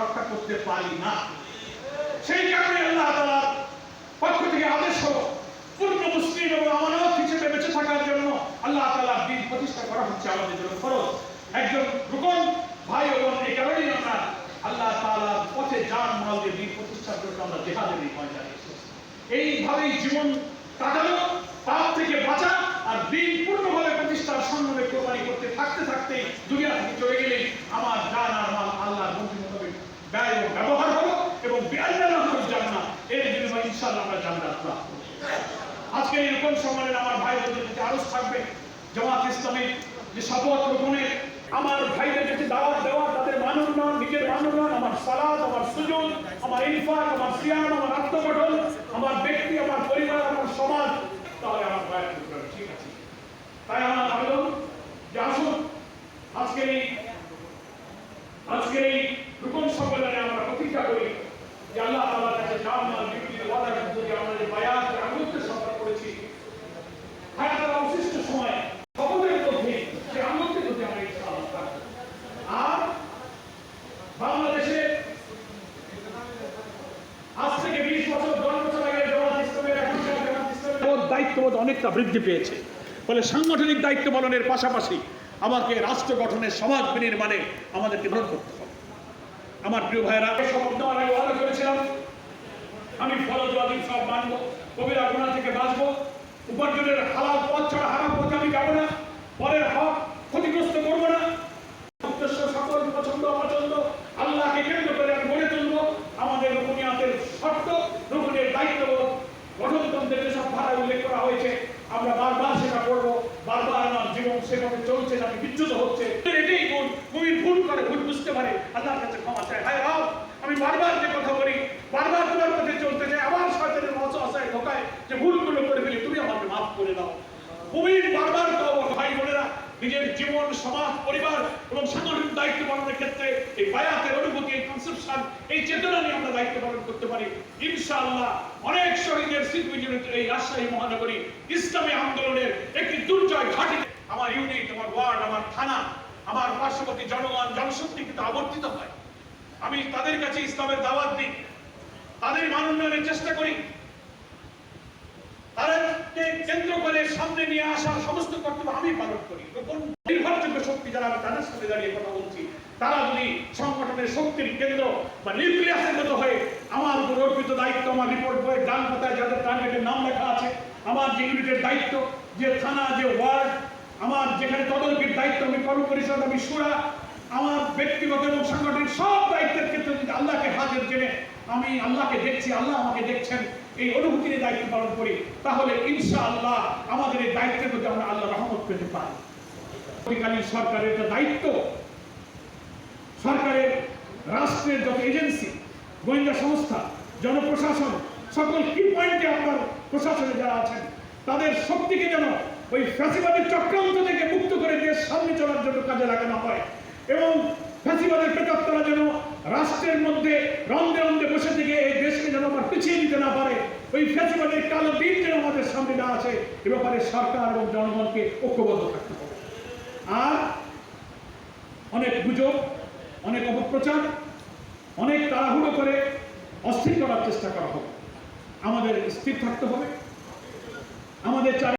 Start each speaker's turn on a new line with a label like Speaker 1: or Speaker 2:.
Speaker 1: রক্ষা করতে পারি না। সেই কারণে আল্লাহ তাআলার পক্ষ থেকে আদেশ হলো, পূর্ণ মুসলিম এবং আমানত হিসেবে বেঁচে থাকার জন্য আল্লাহ তাআলার দিন প্রতিষ্ঠা করা হচ্ছে আমাদের জন্য ফরজ। একজন রুকন ভাই এবং এই কারণেই আমরা আল্লাহ তাআলার পথে যান মাল দিয়ে দিন প্রতিষ্ঠার জন্য আমরা জেহাদের এই এইভাবেই জীবন কাটানো পাপ থেকে বাঁচা আর দিন পূর্ণভাবে প্রতিষ্ঠার সংগ্রামে কোরবানি করতে থাকতে থাকতে দুনিয়া থেকে চলে গেলে আমার জান আর মাল আল্লাহর মন্ত্রী মোতাবেক ব্যয় ও ব্যবহার হলো এবং বেআইনানা হলো জান্নাত এর বিনিময়ে ইনশাআল্লাহ আমরা জান্নাত লাভ করব আজকের এই রূপন সম্মানের আমার ভাইদের প্রতি আরজ থাকবে, জামাত ইসলামের যে শপথ রোপণের আমার ভাইদের কাছে দাওয়াত দেওয়া তাদের মান উন্নয়ন, নিজের মান উন্নয়ন, আমার সালাদ আমার সুযোগ আমার ইনফাক, আমার সিয়াম, আমার আত্মগঠন, আমার ব্যক্তি, আমার পরিবার, আমার সমাজ, তাহলে আমার ভাইয়ের ঠিক আছে। তাই আমার আবেদন যে আসুন আজকের এই আজকের এই রূপন সম্মেলনে আমরা প্রতিজ্ঞা করি যে আল্লাহ তাআলার কাছে নাম আর বিক্রির ওয়াদা করতে যে আমরা যে বায়াত আঙ্গুলকে সফর করেছি হায়াতের অবশিষ্ট সময় সকলের মধ্যে সে আঙ্গুলকে যদি আমরা ইনশাআল্লাহ থাকব আর বাংলাদেশে আজ থেকে বিশ বছর দশ বছর আগে জামাত ইসলামের এখন জামাত ইসলামের দায়িত্ববোধ অনেকটা বৃদ্ধি পেয়েছে। ফলে সাংগঠনিক দায়িত্ব পালনের পাশাপাশি আমাকে রাষ্ট্র গঠনের সমাজ বিনির্মাণে আমাদেরকে গ্রহণ করতে হবে। আমার প্রিয় ভাইয়েরা শপথ আগে ওয়াদা করেছিলাম আমি ফরজ সব মানব, কবিরা গুণা থেকে বাঁচব, উপার্জনের হালাল পথ ছাড়া হারাম পথে আমি যাব না, পরের হক ক্ষতিগ্রস্ত করব না উদ্দেশ্য সকল পছন্দ অপছন্দ আল্লাহকে কেন্দ্র করে আমি গড়ে তুলবো আমাদের রুকুনিয়াতের শর্ত রুকুনের দায়িত্ব গঠনতন্ত্রের যেসব ধারা উল্লেখ করা হয়েছে, আমরা বারবার সেটা করব, বারবার আমার জীবন সেভাবে চলছে নাকি বিচ্যুত হচ্ছে। এটাই ভুল তুমি ভুল করে, ভুল বুঝতে পারে, আল্লাহর কাছে ক্ষমা চাই হায় রাও আমি বারবার যে কথা বলি, বারবার তোমার পথে চলতে চাই আমার শয়তানের আশায় ঢোকায় যে ভুলগুলো করে ফেলি, তুমি আমাকে মাফ করে দাও। মুমিন বারবার নিজের জীবন, সমাজ, পরিবার এবং সাংগঠনিক দায়িত্ব পালনের ক্ষেত্রে এই বায়াতের অনুভূতি, এই কনসেপশন এই চেতনা নিয়ে আমরা দায়িত্ব পালন করতে পারি। ইনশাআল্লাহ অনেক শহীদের স্মৃতি এই রাজশাহী মহানগরী ইসলামী আন্দোলনের একটি দুর্জয় ঘাঁটি আমার ইউনিট আমার ওয়ার্ড আমার থানা, আমার পার্শ্ববর্তী জনগণ, জনশক্তি কিন্তু আবর্তিত হয়। আমি তাদের কাছে ইসলামের দাওয়াত দিই। তাদের মান উন্নয়নের চেষ্টা করি। কেন্দ্র করে সামনে নিয়ে আসার সমস্ত কর্তব্য আমি পালন করি। নির্ভরযোগ্য শক্তি যারা আমি তাদের সাথে দাঁড়িয়ে কথা বলছি। তারা যদি সংগঠনের শক্তির কেন্দ্র বা নিউক্লিয়াসের মতো হয়ে আমার অর্পিত দায়িত্ব, আমার রিপোর্ট বইয়ের ডান পাতায় যাদের টার্গেটের নাম লেখা আছে, আমার যে ইউনিটের দায়িত্ব, যে থানা, যে ওয়ার্ড, আমার যেখানে তদন্তের দায়িত্ব আমি কর্ম পরিষদ আমি সুরা, আমার ব্যক্তিগত এবং সাংগঠনিক সব দায়িত্বের ক্ষেত্রে যদি আল্লাহকে হাজির জেনে আমি আল্লাহকে দেখছি, আল্লাহ আমাকে দেখছেন, এই অনুভূতি নিয়ে দায়িত্ব পালন করি। তাহলে ইনশাআল্লাহ আমাদের এই দায়িত্বের প্রতি আমরা আল্লাহ রহমত পেতে পারি। অধিকারী সরকারের যে দায়িত্ব। সরকারের রাষ্ট্রের যত এজেন্সি, গোয়েন্দা সংস্থা, জনপ্রশাসন, সকল কি পয়েন্টে আপনার প্রশাসনে যারা আছেন, তাদের শক্তিকে যেন ওই ফ্যাসিবাদের চক্রান্ত থেকে মুক্ত করে দেশ সামনে চলার জন্য কাজে লাগানো হয় এবং ফ্যাসিবাদের প্রেতাত্মরা যেন রাষ্ট্রের মধ্যে রন্ধে রন্ধে বসে থেকে এই দেশকে যেন আবার পিছিয়ে দিতে না পারে ওই ফেসবুকের কালো দিন যেন আমাদের সামনে না আছে, এ ব্যাপারে সরকার এবং জনগণকে ঐক্যবদ্ধ থাকতে হবে। আর অনেক গুজব, অনেক অপপ্রচার, অনেক তাড়াহুড়ো করে অস্থির করার চেষ্টা করা হবে আমাদের স্থির থাকতে হবে। আমাদের চারি